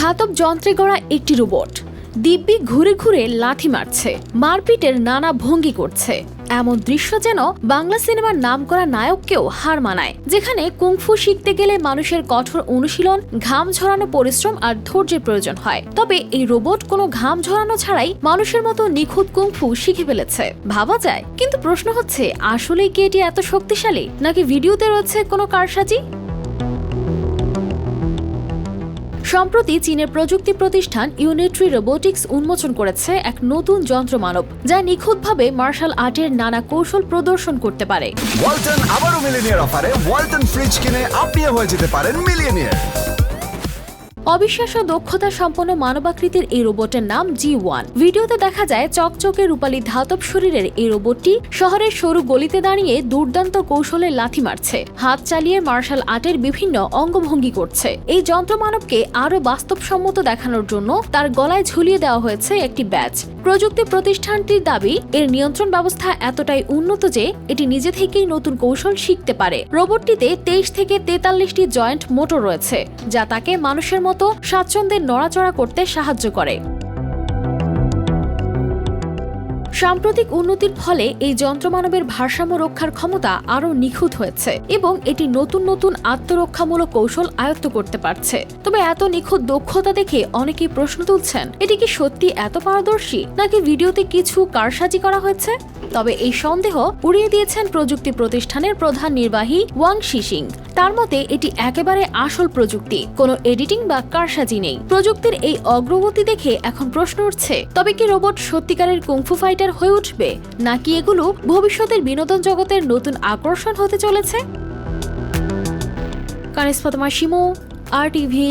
ধাতব যন্ত্রে গড়া একটি রোবট। দিব্যি ঘুরে ঘুরে লাঠি মারছে, মারপিটের নানা ভঙ্গি করছে। এমন দৃশ্য যেন বাংলা সিনেমার নাম করা নায়ককেও হার মানায়, যেখানে কুংফু শিখতে গেলে মানুষের কঠোর অনুশীলন, ঘাম ঝরানো পরিশ্রম আর ধৈর্যের প্রয়োজন হয়। তবে এই রোবট কোনো ঘাম ঝরানো ছাড়াই মানুষের মতো নিখুঁত কুংফু শিখে ফেলেছে। ভাবা যায়, কিন্তু প্রশ্ন হচ্ছে, আসলেই কি এটি এত শক্তিশালী? নাকি ভিডিওতে রয়েছে কোনো কারসাজি? সম্প্রতি চীনের প্রযুক্তি প্রতিষ্ঠান ইউনিট্রি রোবোটিক্স উন্মোচন করেছে এক নতুন যন্ত্র মানব, যা নিখুঁতভাবে মার্শাল আর্টের নানা কৌশল প্রদর্শন করতে পারে। ওয়ালটন আবারও মিলিনিয়ার অফারে ওয়ালটন ফ্রিজ কিনে আপনিও হয়ে যেতে পারেন মিলিয়নিয়ার। অবিশ্বাস্য দক্ষতা সম্পন্ন মানবাকৃতির এই রোবটের নাম জি ওয়ান ভিডিওতে দেখা যায়, চকচকে রূপালী ধাতব শরীরের এই রোবটটি শহরের সরু গলিতে দাঁড়িয়ে দুর্দান্ত কৌশলে লাথি মারছে। হাত চালিয়ে মার্শাল আর্টের বিভিন্ন অঙ্গভঙ্গি করছে। এই যন্ত্রমানবকে আরও বাস্তবসম্মত দেখানোর জন্য তার গলায় ঝুলিয়ে দেওয়া হয়েছে একটি ব্যাচ। প্রযুক্তি প্রতিষ্ঠানটির দাবি, এর নিয়ন্ত্রণ ব্যবস্থা এতটাই উন্নত যে এটি নিজে থেকেই নতুন কৌশল শিখতে পারে। রোবটটিতে তেইশ থেকে তেতাল্লিশটি জয়েন্ট মোটর রয়েছে, যা তাকে মানুষের মতো স্বাচ্ছন্দ্যে নড়াচড়া করতে সাহায্য করে। সাম্প্রতিক উন্নতির ফলে এই যন্ত্রমানবের ভারসাম্য রক্ষার ক্ষমতা আরও নিখুঁত হয়েছে এবং এটি নতুন নতুন আত্মরক্ষামূলক কৌশল আয়ত্ত করতে পারছে। তবে এত নিখুঁত দক্ষতা দেখে অনেকেই প্রশ্ন তুলছেন, এটি কি সত্যি এত পারদর্শী নাকি ভিডিওতে কিছু কারসাজি করা হয়েছে? তবে এই সন্দেহ উড়িয়ে দিয়েছেন প্রযুক্তি প্রতিষ্ঠানের প্রধান নির্বাহী ওয়াং শিসিং তার মতে, এটি একেবারে আসল প্রযুক্তি। কোনো এডিটিং বা কারসাজি নেই। প্রযুক্তির এই অগ্রগতি দেখে এখন প্রশ্ন উঠছে, তবে কি রোবট সত্যিকারের কুংফু ফাইটার হয়ে উঠবে? নাকি এগুলো ভবিষ্যতের বিনোদন জগতের নতুন আকর্ষণ হতে চলেছে? Kanis Fatema Shimu, R TV.